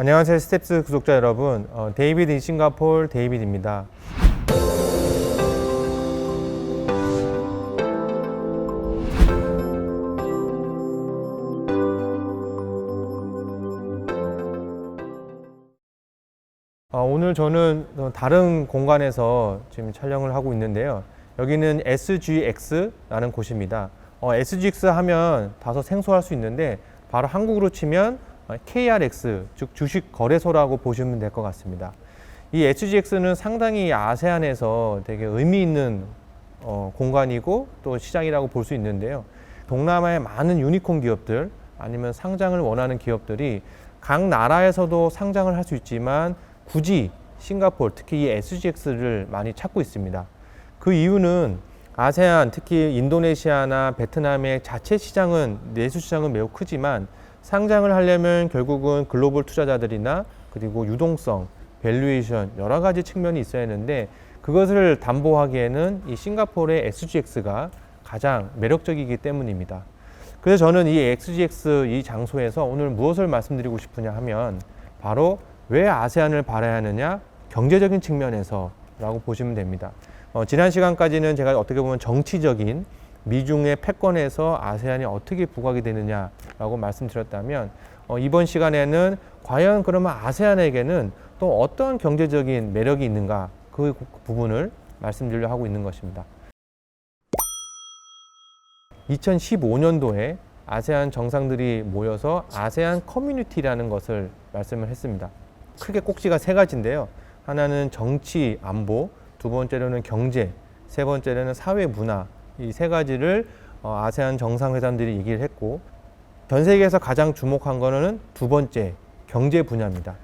안녕하세요 스텝스 구독자 여러분. 어, 데이비드 인 싱가폴 데이비드입니다. 어, 오늘 저는 어, 다른 공간에서 지금 촬영을 하고 있는데요. 여기는 SGX라는 곳입니다. 어, SGX 하면 다소 생소할 수 있는데 바로 한국으로 치면 어, KRX 즉 주식 거래소라고 보시면 될 것 같습니다. 이 SGX는 상당히 아세안에서 되게 의미 있는 어, 공간이고 또 시장이라고 볼 수 있는데요. 동남아의 많은 유니콘 기업들 아니면 상장을 원하는 기업들이 각 나라에서도 상장을 할 수 있지만 굳이 싱가포르 특히 이 SGX를 많이 찾고 있습니다. 그 이유는 아세안 특히 인도네시아나 베트남의 자체 시장은 내수 시장은 매우 크지만 상장을 하려면 결국은 글로벌 투자자들이나 그리고 유동성, 밸류에이션 여러 가지 측면이 있어야 하는데 그것을 담보하기에는 이 싱가포르의 SGX가 가장 매력적이기 때문입니다. 그래서 저는 이 XGX 이 장소에서 오늘 무엇을 말씀드리고 싶으냐 하면 바로 왜 아세안을 바라야 하느냐 경제적인 측면에서라고 보시면 됩니다. 어, 지난 시간까지는 제가 어떻게 보면 정치적인 미중의 패권에서 아세안이 어떻게 부각이 되느냐라고 말씀드렸다면 어, 이번 시간에는 과연 그러면 아세안에게는 또 어떤 경제적인 매력이 있는가 그 부분을 말씀드리려 하고 있는 것입니다. 2015년도에 아세안 정상들이 모여서 아세안 커뮤니티라는 것을 말씀을 했습니다. 크게 꼭지가 세 가지인데요. 하나는 정치 안보, 두 번째로는 경제, 세 번째로는 사회 문화 이 세 가지를 어, 아세안 정상회담들이 얘기를 했고 전 세계에서 가장 주목한 거는 두 번째 경제 분야입니다.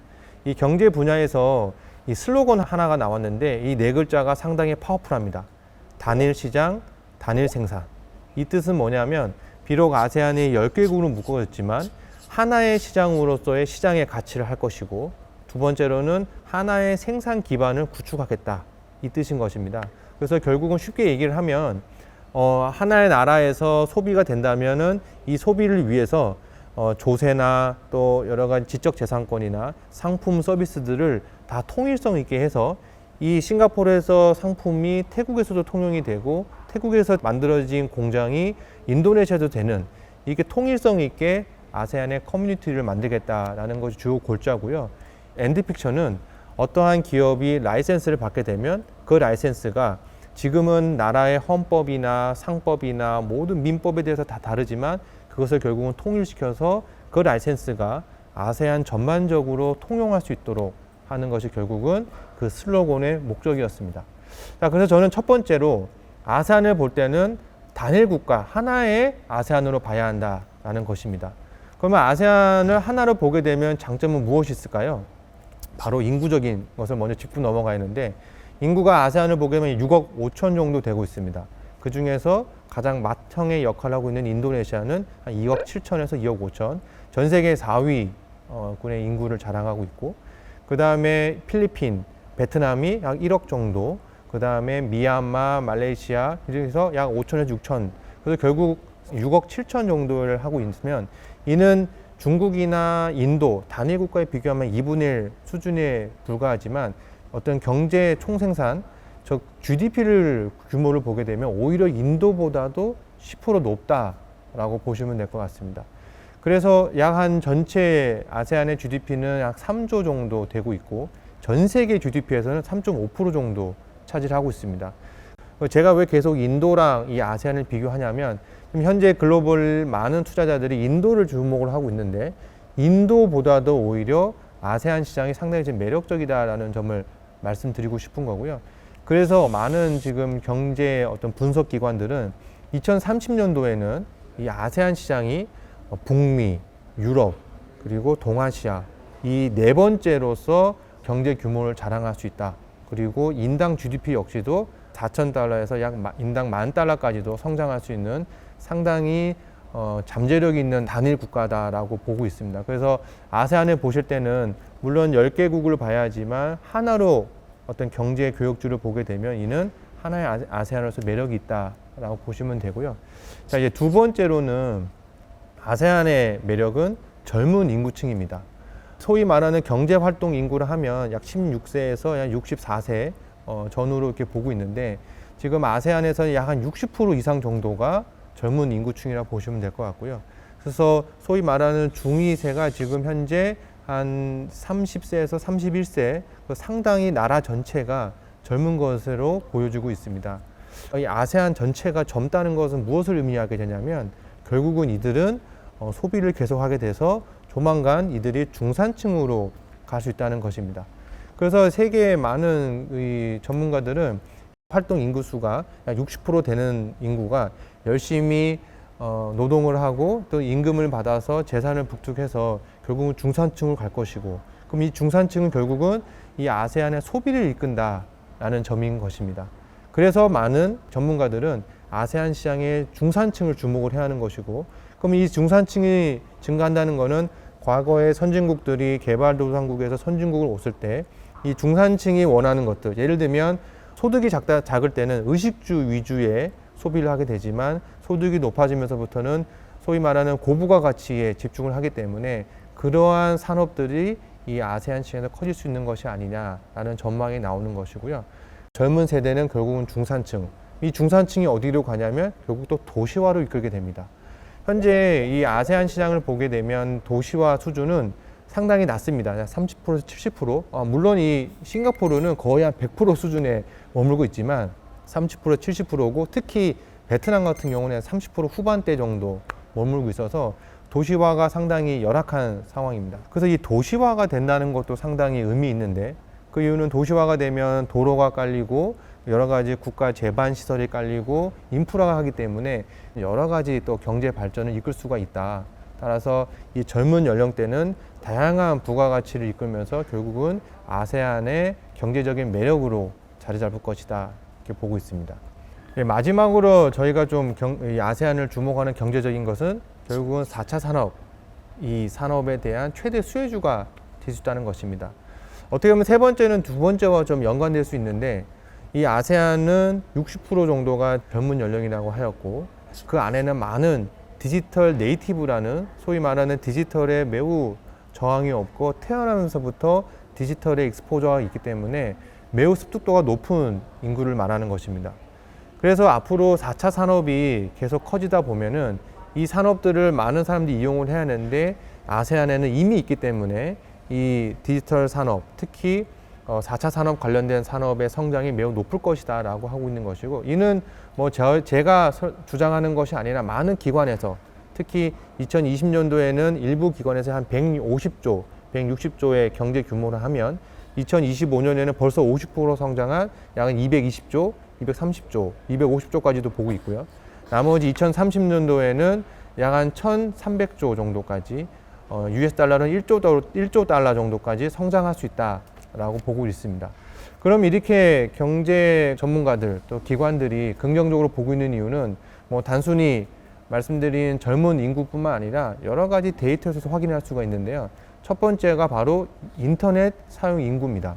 이 경제 분야에서 이 슬로건 하나가 나왔는데 이 네 글자가 상당히 파워풀합니다. 단일 시장, 단일 생산. 이 뜻은 뭐냐면 비록 아세안이 10개국으로 묶어졌지만 하나의 시장으로서의 시장의 가치를 할 것이고 두 번째로는 하나의 생산 기반을 구축하겠다. 이 뜻인 것입니다. 그래서 결국은 쉽게 얘기를 하면 어, 하나의 나라에서 소비가 된다면은 이 소비를 위해서 어, 조세나 또 여러 가지 지적 재산권이나 상품 서비스들을 다 통일성 있게 해서 이 싱가포르에서 상품이 태국에서도 통용이 되고 태국에서 만들어진 공장이 인도네시아도 되는 이게 통일성 있게 아세안의 커뮤니티를 만들겠다라는 것이 주요 골자고요. 엔드픽처는 어떠한 기업이 라이센스를 받게 되면 그 라이센스가 지금은 나라의 헌법이나 상법이나 모든 민법에 대해서 다 다르지만 그것을 결국은 통일시켜서 그 라이센스가 아세안 전반적으로 통용할 수 있도록 하는 것이 결국은 그 슬로건의 목적이었습니다. 자, 그래서 저는 첫 번째로 아세안을 볼 때는 단일 국가 하나의 아세안으로 봐야 한다라는 것입니다. 그러면 아세안을 하나로 보게 되면 장점은 무엇이 있을까요? 바로 인구적인 것을 먼저 짚고 넘어가는데 인구가 아세안을 보게 되면 6억 5천 정도 되고 있습니다. 그 중에서 가장 맏형의 역할을 하고 있는 인도네시아는 한 2억 7천에서 2억 5천, 전 세계 4위 어, 군의 인구를 자랑하고 있고, 그 다음에 필리핀, 베트남이 약 1억 정도, 그 다음에 미얀마, 말레이시아, 그래서 약 5천에서 6천, 그래서 결국 6억 7천 정도를 하고 있으면 이는 중국이나 인도 단일 국가에 비교하면 2분의 1 수준에 불과하지만 어떤 경제 총생산 즉 GDP를 규모를 보게 되면 오히려 인도보다도 10% 높다라고 보시면 될 것 같습니다. 그래서 약 한 전체 아세안의 GDP는 약 3조 정도 되고 있고 전 세계 GDP에서는 3.5% 정도 차지하고 있습니다. 제가 왜 계속 인도랑 이 아세안을 비교하냐면 현재 글로벌 많은 투자자들이 인도를 주목을 하고 있는데 인도보다도 오히려 아세안 시장이 상당히 좀 매력적이다라는 점을 말씀드리고 싶은 거고요. 그래서 많은 지금 경제 어떤 분석 기관들은 2030년도에는 이 아세안 시장이 북미, 유럽, 그리고 동아시아 이 네 번째로서 경제 규모를 자랑할 수 있다. 그리고 인당 GDP 역시도 4천 달러에서 약 인당 만 달러까지도 성장할 수 있는 상당히 어, 잠재력 있는 단일 국가다라고 보고 있습니다. 그래서 아세안을 보실 때는 물론 10개국을 봐야지만 하나로 어떤 경제 교역주를 보게 되면 이는 하나의 아세안으로서 매력이 있다라고 보시면 되고요. 자, 이제 두 번째로는 아세안의 매력은 젊은 인구층입니다. 소위 말하는 경제 활동 인구를 하면 약 16세에서 약 64세 어, 전후로 이렇게 보고 있는데 지금 아세안에서 약 한 60% 이상 정도가 젊은 인구층이라 고 보시면 될 것 같고요. 그래서 소위 말하는 중위세가 지금 현재 한 30세에서 31세 그 상당히 나라 전체가 젊은 것으로 보여지고 있습니다. 이 아세안 전체가 젊다는 것은 무엇을 의미하게 되냐면 결국은 이들은 어, 소비를 계속하게 돼서 조만간 이들이 중산층으로 갈 수 있다는 것입니다. 그래서 세계의 많은 이 전문가들은 활동 인구 수가 약 60% 되는 인구가 열심히 어, 노동을 하고 또 임금을 받아서 재산을 북돋해서 결국은 중산층으로 갈 것이고 그럼 이 중산층은 결국은 이 아세안의 소비를 이끈다라는 점인 것입니다. 그래서 많은 전문가들은 아세안 시장의 중산층을 주목을 해야 하는 것이고 그럼 이 중산층이 증가한다는 것은 과거의 선진국들이 개발도상국에서 선진국을 오을 때 이 중산층이 원하는 것들 예를 들면 소득이 작다 작을 때는 의식주 위주의 소비를 하게 되지만 소득이 높아지면서부터는 소위 말하는 고부가 가치에 집중을 하기 때문에 그러한 산업들이 이 아세안 시장에서 커질 수 있는 것이 아니냐라는 전망이 나오는 것이고요. 젊은 세대는 결국은 중산층. 이 중산층이 어디로 가냐면 결국 또 도시화로 이끌게 됩니다. 현재 이 아세안 시장을 보게 되면 도시화 수준은 상당히 낮습니다. 30%에서 70%. 아, 물론 이 싱가포르는 거의 한 100% 수준에 머물고 있지만 30% 70%고 특히 베트남 같은 경우는 30% 후반대 정도 머물고 있어서 도시화가 상당히 열악한 상황입니다. 그래서 이 도시화가 된다는 것도 상당히 의미 있는데 그 이유는 도시화가 되면 도로가 깔리고 여러 가지 국가 제반 시설이 깔리고 인프라가 하기 때문에 여러 가지 또 경제 발전을 이끌 수가 있다. 따라서 이 젊은 연령대는 다양한 부가가치를 이끌면서 결국은 아세안의 경제적인 매력으로 자리 잡을 것이다 이렇게 보고 있습니다. 예, 마지막으로 저희가 좀 경, 이 아세안을 주목하는 경제적인 것은 결국은 4차 산업 이 산업에 대한 최대 수혜주가 될 수 있다는 것입니다. 어떻게 보면 세 번째는 두 번째와 좀 연관될 수 있는데 이 아세안은 60% 정도가 젊은 연령이라고 하였고 그 안에는 많은 디지털 네이티브라는 소위 말하는 디지털에 매우 저항이 없고 태어나면서부터 디지털에 익스포저가 있기 때문에 매우 습득도가 높은 인구를 말하는 것입니다. 그래서 앞으로 4차 산업이 계속 커지다 보면은 이 산업들을 많은 사람들이 이용을 해야 하는데 아세안에는 이미 있기 때문에 이 디지털 산업, 특히 어, 4차 산업 관련된 산업의 성장이 매우 높을 것이다 라고 하고 있는 것이고 이는 뭐 저, 제가 주장하는 것이 아니라 많은 기관에서 특히 2020년도에는 일부 기관에서 한 150조, 160조의 경제 규모를 하면 2025년에는 벌써 50% 성장한 약 220조, 230조, 250조까지도 보고 있고요. 나머지 2030년도에는 약 한 1,300조 정도까지 어, US 달러는 1조, 1조 달러 정도까지 성장할 수 있다라고 보고 있습니다. 그럼 이렇게 경제 전문가들 또 기관들이 긍정적으로 보고 있는 이유는 뭐 단순히 말씀드린 젊은 인구뿐만 아니라 여러 가지 데이터에서 확인할 수가 있는데요. 첫 번째가 바로 인터넷 사용 인구입니다.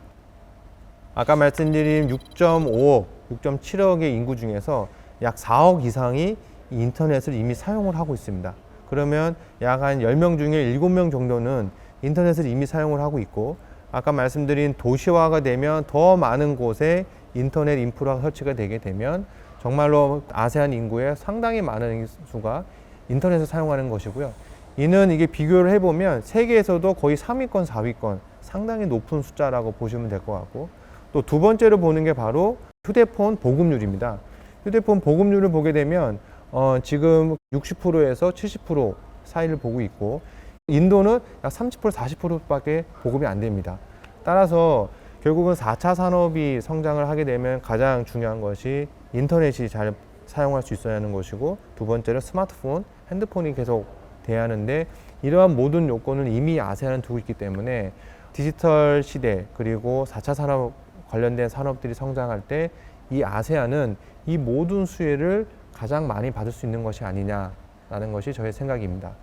아까 말씀드린 6.5억, 6.7억의 인구 중에서 약 4억 이상이 인터넷을 이미 사용을 하고 있습니다. 그러면 약 한 10명 중에 7명 정도는 인터넷을 이미 사용을 하고 있고 아까 말씀드린 도시화가 되면 더 많은 곳에 인터넷 인프라가 설치가 되게 되면 정말로 아세안 인구의 상당히 많은 수가 인터넷을 사용하는 것이고요. 이는 이게 비교를 해보면 세계에서도 거의 3위권, 4위권 상당히 높은 숫자라고 보시면 될 것 같고 또 두 번째로 보는 게 바로 휴대폰 보급률입니다. 휴대폰 보급률을 보게 되면 어, 지금 60%에서 70% 사이를 보고 있고 인도는 약 30% 40%밖에 보급이 안 됩니다. 따라서 결국은 4차 산업이 성장을 하게 되면 가장 중요한 것이 인터넷이 잘 사용할 수 있어야 하는 것이고 두 번째는 스마트폰, 핸드폰이 계속 돼야 하는데 이러한 모든 요건을 이미 아세안은 두고 있기 때문에 디지털 시대 그리고 4차 산업 관련된 산업들이 성장할 때 이 아세안은 이 모든 수혜를 가장 많이 받을 수 있는 것이 아니냐라는 것이 저의 생각입니다.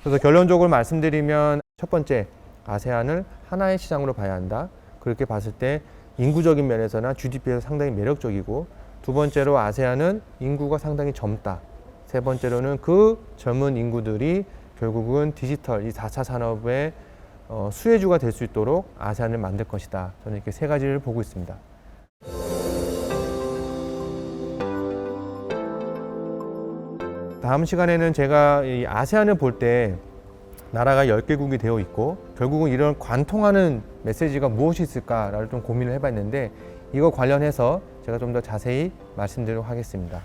그래서 결론적으로 말씀드리면 첫 번째 아세안을 하나의 시장으로 봐야 한다. 그렇게 봤을 때 인구적인 면에서나 GDP에서 상당히 매력적이고 두 번째로 아세안은 인구가 상당히 젊다. 세 번째로는 그 젊은 인구들이 결국은 디지털 이 4차 산업의 어, 수혜주가 될 수 있도록 아세안을 만들 것이다. 저는 이렇게 세 가지를 보고 있습니다. 다음 시간에는 제가 이 아세안을 볼 때 나라가 10개국이 되어 있고 결국은 이런 관통하는 메시지가 무엇이 있을까를 좀 고민을 해봤는데 이거 관련해서 제가 좀 더 자세히 말씀드리도록 하겠습니다.